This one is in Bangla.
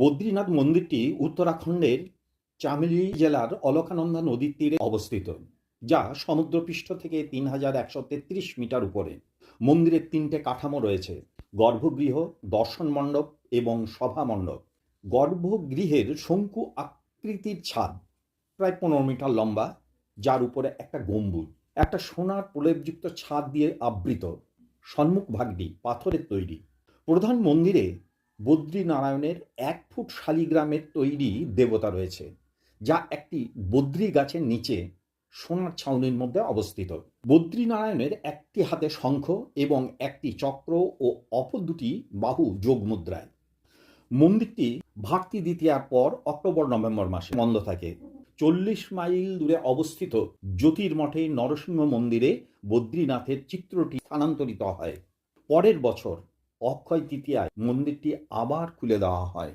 বদ্রীনাথ মন্দিরটি উত্তরাখণ্ডের চামেলি জেলার অলকানন্দা নদীর তীরে অবস্থিত, যা সমুদ্রপৃষ্ঠ থেকে তিন হাজার একশো তেত্রিশ মিটার উপরে। মন্দিরের তিনটে কাঠামো রয়েছে, গর্ভগৃহ, দর্শন মণ্ডপ এবং সভা মণ্ডপ। গর্ভগৃহের শঙ্কু আকৃতির ছাদ প্রায় পনেরো মিটার লম্বা, যার উপরে একটা গম্বুজ। একটা সোনার প্রলেপযুক্ত ছাদ দিয়ে আবৃত, সম্মুখ ভাগটি পাথরের তৈরি। প্রধান মন্দিরে বদ্রীনারায়ণের এক ফুট শালিগ্রামের তৈরি দেবতা রয়েছে, যা একটি বদ্রী গাছের নিচে সোনার ছাউনির মধ্যে অবস্থিত। বদ্রীনারায়ণের একটি হাতে শঙ্খ এবং একটি চক্র ও অপর দুটি বাহু যোগ মুদ্রায়। মন্দিরটি ভারতী দ্বিতীয়ার পর অক্টোবর, নভেম্বর মাসে বন্ধ থাকে। চল্লিশ মাইল দূরে অবস্থিত জ্যোতির্মঠে নরসিংহ মন্দিরে বদ্রীনাথের চিত্রটি স্থানান্তরিত হয়। পরের বছর অক্ষয় তৃতীয়ায় মন্দিরটি আবার খুলে দেওয়া হয়।